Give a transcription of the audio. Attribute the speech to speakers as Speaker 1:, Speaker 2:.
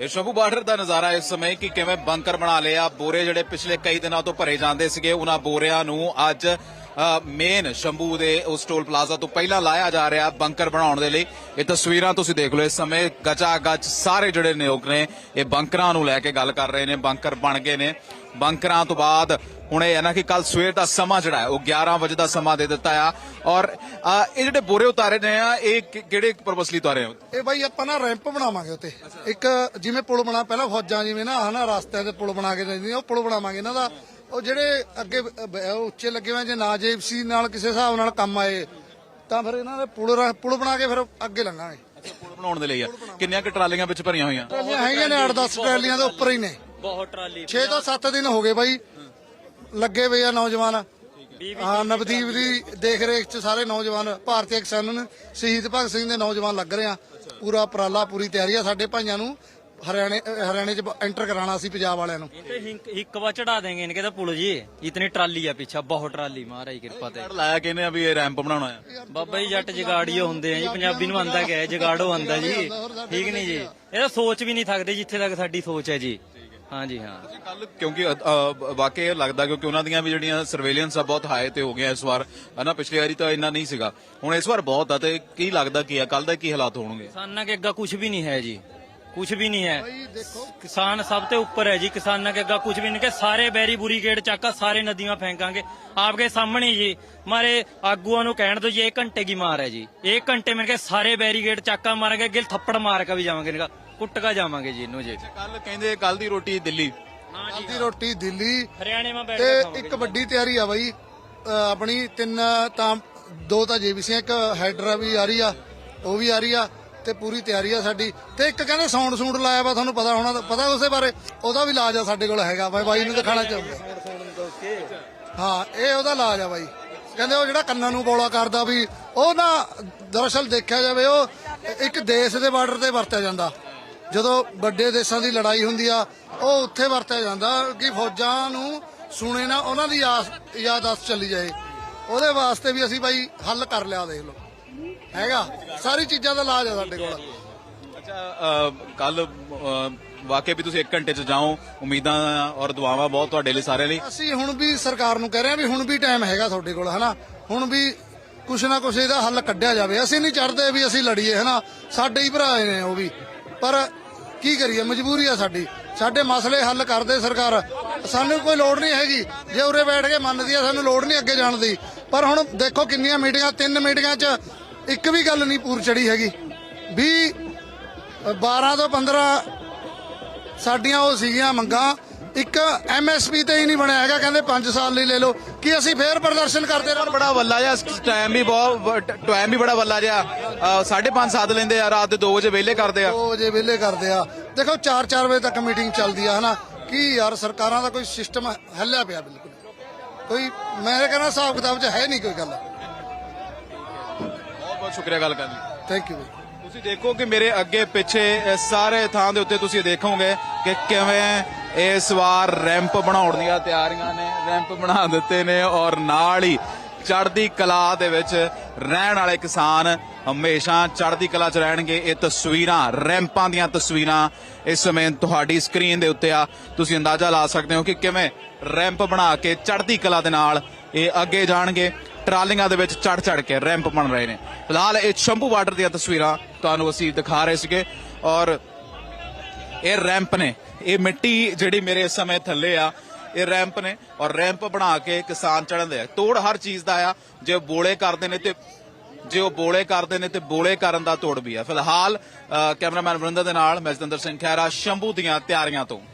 Speaker 1: ਇਹ ਸ਼ੰਭੂ ਬਾਰਡਰ ਦਾ ਨਜ਼ਾਰਾ ਇਸ ਸਮੇਂ ਕਿ ਕਿਵੇਂ ਬੰਕਰ ਬਣਾ ਲਿਆ ਬੋਰੇ ਜਿਹੜੇ ਪਿਛਲੇ ਕਈ ਦਿਨਾਂ ਤੋਂ ਭਰੇ ਜਾਂਦੇ ਸੀਗੇ, ਉਹਨਾਂ ਬੋਰਿਆਂ ਨੂੰ ਅੱਜ ਮੇਨ ਸ਼ੰਭੂ ਦੇ ਉਸ ਟੋਲ ਪਲਾਜ਼ਾ ਤੋਂ ਪਹਿਲਾਂ ਲਾਇਆ ਜਾ ਰਿਹਾ ਬੰਕਰ ਬਣਾਉਣ ਦੇ ਲਈ। ਇਹ ਤਸਵੀਰਾਂ ਤੁਸੀਂ ਦੇਖ ਲਓ, ਇਸ ਸਮੇਂ ਗਚਾ ਗਚ ਸਾਰੇ ਜਿਹੜੇ ਲੋਕ ਨੇ, ਇਹ ਬੰਕਰਾਂ ਨੂੰ ਲੈ ਕੇ ਗੱਲ ਕਰ ਰਹੇ ਨੇ, ਬੰਕਰ ਬਣ ਗਏ ਨੇ। ਬੰਕਰਾਂ ਤੋਂ ਬਾਅਦ ਹੁਣ ਇਹ ਹੈ ਨਾ ਕਿ ਕੱਲ ਸਵੇਰ ਦਾ ਸਮਾਂ ਜਿਹੜਾ ਹੈ, ਉਹ 11 ਵਜੇ ਦਾ ਸਮਾਂ ਦੇ ਦਿੱਤਾ ਆ। ਔਰ ਅ, ਇਹ ਜਿਹੜੇ ਬੋਰੇ ਉਤਾਰੇ ਨੇ ਆ ਇਹ ਕਿ- ਕਿਹੜੇ ਪਰਪਸ ਲਈ ਉਤਾਰੇ ਹੋ
Speaker 2: ਇਹ ਬਾਈ ਆਪਾਂ ਨਾ ਰੈਂਪ ਬਣਾਵਾਂਗੇ ਉੱਤੇ ਇੱਕ ਜਿਵੇਂ ਪੁਲ ਬਣਾ ਪਹਿਲਾਂ ਫੌਜਾਂ ਜਿਵੇਂ ਨਾ ਹਨਾ ਰਸਤਿਆਂ ਤੇ ਪੁਲ ਬਣਾ ਕੇ ਜਾਂਦੀਆਂ ਉਹ ਪੁਲ ਬਣਾਵਾਂਗੇ ਇਹਨਾਂ ਦਾ। ਉਹ ਜਿਹੜੇ ਅੱਗੇ ਬ- ਬ- ਉਹ ਉੱਚੇ ਲੱਗੇ ਹੋਏ ਜੇ ਨਾ ਜੇਪਸੀ ਨਾਲ ਕਿਸੇ ਹਿਸਾਬ ਨਾਲ ਕੰਮ ਆਏ ਤਾਂ ਫਿਰ ਇਹਨਾਂ ਦੇ ਪੁਲ ਰਾ- ਪੁਲ ਬਣਾ ਕੇ ਫਿਰ ਅੱਗੇ ਲੰਘਾਂਗੇ।
Speaker 1: ਅੱਛਾ ਪੁਲ ਬਣਾਉਣ ਦੇ ਲਈ ਆ। ਕਿੰਨੀਆਂ ਕਿ ਟਰਾਲੀਆਂ ਵਿੱਚ ਭਰੀਆਂ ਹੋਈਆਂ?
Speaker 2: ਟਰਾਲੀਆਂ ਹੈਗੀਆਂ ਨੇ 8-10 ਟਰਾਲੀਆਂ ਦੇ ਉੱਪਰ ਹੀ ਨੇ।
Speaker 3: ਬਹੁਤ ਟਰਾਲੀ
Speaker 2: 6 ਤੋਂ 7 ਦਿਨ ਹੋ ਗਏ ਬਾਈ। ਲੱਗੇ ਹੋਏ ਆ ਨੌਜਵਾਨ। ਹਾਂ ਨਵਦੀਪ ਦੀ ਦੇਖ ਰੇਖ ਚ ਸਾਰੇ ਨੌਜਵਾਨ ਭਾਰਤੀ ਕਿਸਾਨ ਸ਼ਹੀਦ ਭਗਤ ਸਿੰਘ ਦੇ ਨੌਜਵਾਨ ਲੱਗ ਰਹੇ ਆ। ਪੂਰਾ ਉਪਰਾਲਾ ਪੂਰੀ ਤਿਆਰੀ ਆ। ਸਾਡੇ ਭਾਈਆਂ ਨੂੰ ਹਰਿਆਣੇ ਹਰਿਆਣੇ ਚ ਐਂਟਰ ਕਰਾਣਾ ਸੀ ਪੰਜਾਬ ਵਾਲਿਆਂ ਨੂੰ।
Speaker 3: ਇੱਕ ਹਿੱਕਵਾ ਚੜਾ ਦੇਗੇ ਇਨਕੇ ਤਾਂ ਪੁਲ ਜੀ। ਇਤਨੀ ਟਰਾਲੀ ਆ ਪਿੱਛਾ ਬਹੁਤ ਟਰਾਲੀ ਮਹਾਰਾਜ ਕਿਰਪਾ
Speaker 1: ਤੇ। ਲਾਇਆ ਕਹਿੰਦੇ ਆ ਵੀ ਇਹ ਰੈਂਪ ਬਣਾਉਣਾ ਆ?
Speaker 3: ਬਾਬਾ ਜੀ ਜੱਟ ਜਗਾੜੀਓ ਹੁੰਦੇ ਆ ਜੀ। ਪੰਜਾਬੀ ਨੂੰ ਆਂਦਾ ਕਿਹਾ ਜਗਾੜੋ ਆਂਦਾ ਜੀ। ਠੀਕ ਨਹੀਂ ਜੀ। ਇਹ ਸੋਚ ਵੀ ਨਹੀਂ ਸਕਦੇ ਜਿੱਥੇ ਤੱਕ ਸਾਡੀ ਸੋਚ ਹੈ ਜੀ। ਹਾਂ ਜੀ ਹਾਂ
Speaker 1: ਕੱਲ ਕਿਉਂਕਿ ਅ, ਅ, ਵਾਕਈ ਇਹ ਲੱਗਦਾ ਕਿਉਂਕਿ ਉਹਨਾਂ ਦੀਆਂ ਵੀ ਜਿਹੜੀਆਂ ਸਰਵੇਲੈਂਸ ਆ ਬਹੁਤ ਹਾਈ ਤੇ ਹੋ ਗਿਆ ਇਸ ਵਾਰ ਹਨਾ ਪਿਛਲੀ ਵਾਰੀ ਤਾਂ ਇੰਨਾ ਨਹੀਂ ਸੀਗਾ ਹੁਣ ਇਸ ਵਾਰ ਬਹੁਤ ਆ ਤੇ ਕੀ ਲੱਗਦਾ ਕੀ ਆ ਕੱਲ ਦਾ ਕੀ ਹਾਲਾਤ ਹੋਣਗੇ
Speaker 3: ਕਿਸਾਨਾਂ ਕੇ ਅੱਗਾ ਕੁਝ ਵੀ ਨਹੀਂ ਹੈ ਜੀ ਕੁਝ ਵੀ ਨਹੀਂ ਹੈ
Speaker 2: ਬਾਈ ਦੇਖੋ
Speaker 3: ਕਿਸਾਨ ਸਭ ਤੇ ਉੱਪਰ ਹੈ ਜੀ ਕਿਸਾਨਾਂ ਕੇ ਅੱਗਾ ਕੁਝ ਵੀ ਨਹੀਂ ਕਿ ਸਾਰੇ ਬੈਰੀ ਬੁਰੀ ਗੇੜ ਚੱਕਾ ਸਾਰੇ ਨਦੀਆਂ ਫੈਂਕਾਂਗੇ ਆਪਕੇ ਸਾਹਮਣੇ ਹੀ ਜੀ ਮਾਰੇ ਆਗੂਆਂ ਨੂੰ ਕਹਿਣ ਦੋ ਜੀ 1 ਘੰਟੇ ਕੀ ਮਾਰ ਹੈ ਜੀ 1 ਘੰਟੇ में के सारे बैरिकेड चक्का मारेंगे गिल थप्पड़ मार का भी जावांगे इनका ਕੁੱਟਕਾ ਜਾਵਾਂਗੇ ਜੀ ਇਹਨੂੰ ਜੀ।
Speaker 1: ਕੱਲ ਕਹਿੰਦੇ ਕੱਲ ਦੀ ਰੋਟੀ ਦਿੱਲੀ।
Speaker 2: ਕੱਲ ਦੀ ਰੋਟੀ ਦਿੱਲੀ
Speaker 3: ਹਰਿਆਣੇ ਮਾ ਬੈਠ
Speaker 2: ਤੇ ਇੱਕ ਵੱਡੀ ਤਿਆਰੀ ਆ ਬਾਈ। ਆਪਣੀ ਤਿੰਨ ਤਾਂ ਦੋ ਤਾਂ ਜੇਬੀ ਇੱਕ ਹੈਡਰਾ ਵੀ ਆ ਰਹੀ ਆ ਉਹ ਵੀ ਆ ਰਹੀ ਆ ਤੇ ਪੂਰੀ ਤਿਆਰੀ ਆ ਸਾਡੀ। ਤੇ ਇੱਕ ਕਹਿੰਦੇ ਸਾਊਂਡ ਸੂਡ ਲਾਇਆ ਵਾ ਤੁਹਾਨੂੰ ਪਤਾ ਹੋਣਾ ਪਤਾ ਉਸੇ ਬਾਰੇ ਉਹਦਾ ਵੀ ਇਲਾਜ ਆ ਸਾਡੇ ਕੋਲ ਹੈਗਾ ਬਾਈ ਬਾਈ ਨੂੰ ਦਿਖਾਣਾ ਚਾਹੁੰਦਾ। ਹਾਂ ਇਹ ਉਹਦਾ ਇਲਾਜ ਆ ਬਾਈ। ਕਹਿੰਦੇ ਉਹ ਜਿਹੜਾ ਕੰਨਾਂ ਨੂੰ ਬੋਲਾ ਕਰਦਾ ਵੀ ਉਹ ਨਾ ਦਰਅਸਲ ਦੇਖਿਆ ਜਾਵੇ ਉਹ ਇੱਕ ਦੇਸ਼ ਦੇ ਬਾਰਡਰ ਤੇ ਵਰਤਿਆ ਜਾਂਦਾ। ਜਦੋਂ ਵੱਡੇ ਦੇਸ਼ਾਂ ਦੀ ਲੜਾਈ ਹੁੰਦੀ ਆ ਉਹ ਉੱਥੇ ਵਰਤਿਆ ਜਾਂਦਾ ਕਿ ਫੌਜਾਂ ਨੂੰ ਸੁਣੇ ਨਾ ਉਹਨਾਂ ਦੀ ਯਾਦ ਯਾਦਾਸ਼ਤ ਚਲੀ ਜਾਏ। ਉਹਦੇ ਵਾਸਤੇ ਵੀ ਅਸੀਂ ਬਾਈ ਹੱਲ ਕਰ ਲਿਆ ਦੇਖ ਲਓ। ਹੈਗਾ? ਸਾਰੀ ਚੀਜ਼ਾਂ ਦਾ ਇਲਾਜ ਆ ਸਾਡੇ ਕੋਲ।
Speaker 1: ਅੱਛਾ ਕੱਲ ਵਾਕਈ ਵੀ ਤੁਸੀਂ 1 ਘੰਟੇ ਚ ਜਾਓ। ਉਮੀਦਾਂ ਔਰ ਦੁਆਵਾਂ ਬਹੁਤ ਤੁਹਾਡੇ ਲਈ ਸਾਰਿਆਂ ਲਈ।
Speaker 2: ਅਸੀਂ ਹੁਣ ਵੀ ਸਰਕਾਰ ਨੂੰ ਕਹਿ ਰਹੇ ਹਾਂ ਵੀ ਹੁਣ ਵੀ ਟਾਈਮ ਹੈਗਾ ਤੁਹਾਡੇ ਕੋਲ ਹਨਾ? ਹੁਣ ਵੀ ਕੁਛ ਨਾ ਕੁਛ ਇਹਦਾ ਹੱਲ ਕੱਢਿਆ ਜਾਵੇ। ਅਸੀਂ ਨਹੀਂ ਚੜਦੇ ਵੀ ਅਸੀਂ ਲੜੀਏ ਹਨਾ? ਸਾਡੇ ਹੀ ਭਰਾ ਨੇ ਉਹ ਵੀ। ਪਰ ਕੀ ਕਰੀਏ, ਮਜਬੂਰੀ ਆ ਸਾਡੀ। ਸਾਡੇ ਮਸਲੇ ਹੱਲ ਕਰਦੇ ਸਰਕਾਰ। ਸਾਨੂੰ ਕੋਈ ਲੋੜ ਨਹੀਂ ਹੈਗੀ। ਜੇ ਉਰੇ ਬੈਠ ਕੇ ਮੰਨਦੀ ਆ, ਸਾਨੂੰ ਲੋੜ ਨਹੀਂ ਅੱਗੇ ਜਾਣ ਦੀ। ਪਰ ਹੁਣ ਦੇਖੋ ਕਿੰਨੀਆਂ ਮੀਟਿੰਗਾਂ, ਤਿੰਨ ਮੀਟਿੰਗਾਂ 'ਚ ਇੱਕ ਵੀ ਗੱਲ ਨਹੀਂ ਪੂਰ ਚੜੀ ਹੈਗੀ। ਵੀ 12 ਤੋਂ 15 ਸਾਡੀਆਂ ਉਹ ਸੀਗੀਆਂ ਮੰਗਾਂ ਇੱਕ ਐਮਐਸਪੀ ਤੇ ਹੀ ਨਹੀਂ ਬਣਿਆ ਹੈਗਾ ਕਹਿੰਦੇ 5 ਸਾਲ ਲਈ ਲੈ ਲਓ। ਕਿ ਅਸੀਂ ਫੇਰ ਪ੍ਰਦਰਸ਼ਨ ਕਰਦੇ
Speaker 1: ਪਰ ਬੜਾ ਵੱਲਾ ਜਿਹਾ ਟਾਈਮ ਵੀ ਬਹੁਤ ਟਾਈਮ ਵੀ ਬੜਾ ਵੱਲਾ ਜਿਹਾ 5:30 ਸਾਧ ਲੈਂਦੇ ਆ ਰਾਤ ਦੇ 2 ਵਜੇ ਵਿਹਲੇ ਕਰਦੇ ਆ।
Speaker 2: 2 ਵਜੇ ਵਿਹਲੇ ਕਰਦੇ ਆ। ਦੇਖੋ 4-4 ਵਜੇ ਤੱਕ ਮੀਟਿੰਗ ਚੱਲਦੀ ਆ ਹਨਾ? ਕੀ ਯਾਰ ਸਰਕਾਰਾਂ ਦਾ ਕੋਈ ਸਿਸਟਮ ਹੱਲਿਆ ਪਿਆ ਬਿਲਕੁਲ। ਕੋਈ ਮੈਂ ਕਹਿੰਦਾ ਹਿਸਾਬ ਕਿਤਾਬ 'ਚ ਹੈ ਨਹੀਂ ਕੋਈ ਗੱਲ।
Speaker 1: ਬਹੁਤ ਬਹੁਤ ਸ਼ੁਕਰੀਆ ਗੱਲ ਕਰਨ ਲਈ।
Speaker 2: ਥੈਂਕ ਯੂ
Speaker 1: ਤੁਸੀਂ ਦੇਖੋ ਕਿ ਮੇਰੇ ਅੱਗੇ ਪਿੱਛੇ ਸਾਰੇ ਥਾਂ ਦੇ ਉੱਤੇ ਤੁਸੀਂ ਦੇਖੋਗੇ ਕਿ ਕਿਵੇਂ ਇਸ ਵਾਰ ਰੈਂਪ ਬਣਾਉਣ ਦੀਆਂ ਤਿਆਰੀਆਂ ਨੇ, ਰੈਂਪ ਬਣਾ ਦਿੱਤੇ ਨੇ ਔਰ ਨਾਲ ਹੀ ਚੜ੍ਹਦੀ ਕਲਾ ਦੇ ਵਿੱਚ ਰਹਿਣ ਵਾਲੇ ਕਿਸਾਨ ਹਮੇਸ਼ਾ ਚੜ੍ਹਦੀ ਕਲਾ 'ਚ ਰਹਿਣਗੇ। ਇਹ ਤਸਵੀਰਾਂ, ਰੈਂਪਾਂ ਦੀਆਂ ਤਸਵੀਰਾਂ ਇਸ ਸਮੇਂ ਤੁਹਾਡੀ ਸਕਰੀਨ ਦੇ ਉੱਤੇ ਆ। ਤੁਸੀਂ ਅੰਦਾਜ਼ਾ ਲਾ ਸਕਦੇ ਹੋ ਕਿ ਕਿਵੇਂ ਰੈਂਪ ਬਣਾ ਕੇ ਚੜ੍ਹਦੀ ਕਲਾ ਦੇ ਨਾਲ ਇਹ ਅੱਗੇ ਜਾਣਗੇ। ਟਰਾਲੀਆਂ ਦੇ ਵਿੱਚ ਚੜ ਚੜ ਕੇ ਰੈਂਪ ਬਣ ਰਹੇ ਨੇ। ਫਿਲਹਾਲ ਇਹ ਸ਼ੰਭੂ ਬਾਰਡਰ ਦੀਆਂ ਤਸਵੀਰਾਂ ਤੁਹਾਨੂੰ ਅਸੀਂ ਦਿਖਾ ਰਹੇ ਸੀਗੇ ਔਰ ਇਹ ਰੈਂਪ ਨੇ ਇਹ ਮਿੱਟੀ ਜਿਹੜੀ ਮੇਰੇ ਇਸ ਸਮੇਂ ਥੱਲੇ ਆ, ਇਹ ਰੈਂਪ ਨੇ ਔਰ ਰੈਂਪ ਬਣਾ ਕੇ ਕਿਸਾਨ ਚੜ੍ਹਦੇ ਆ। ਤੋੜ ਹਰ ਚੀਜ਼ ਦਾ ਆ, ਜੇ ਬੋਲੇ ਕਰਦੇ ਨੇ ਤੇ ਜੇ ਉਹ ਬੋਲੇ ਕਰਦੇ ਨੇ ਤੇ ਬੋਲੇ ਕਰਨ ਦਾ ਤੋੜ ਵੀ ਆ। ਫਿਲਹਾਲ ਕੈਮਰਾਮੈਨ ਵਰਿੰਦਰ ਦੇ ਨਾਲ ਮੈਂ ਜਤਿੰਦਰ ਸਿੰਘ ਖਹਿਰਾ, ਸ਼ੰਭੂ ਦੀਆਂ ਤਿਆਰੀਆਂ ਤੋਂ।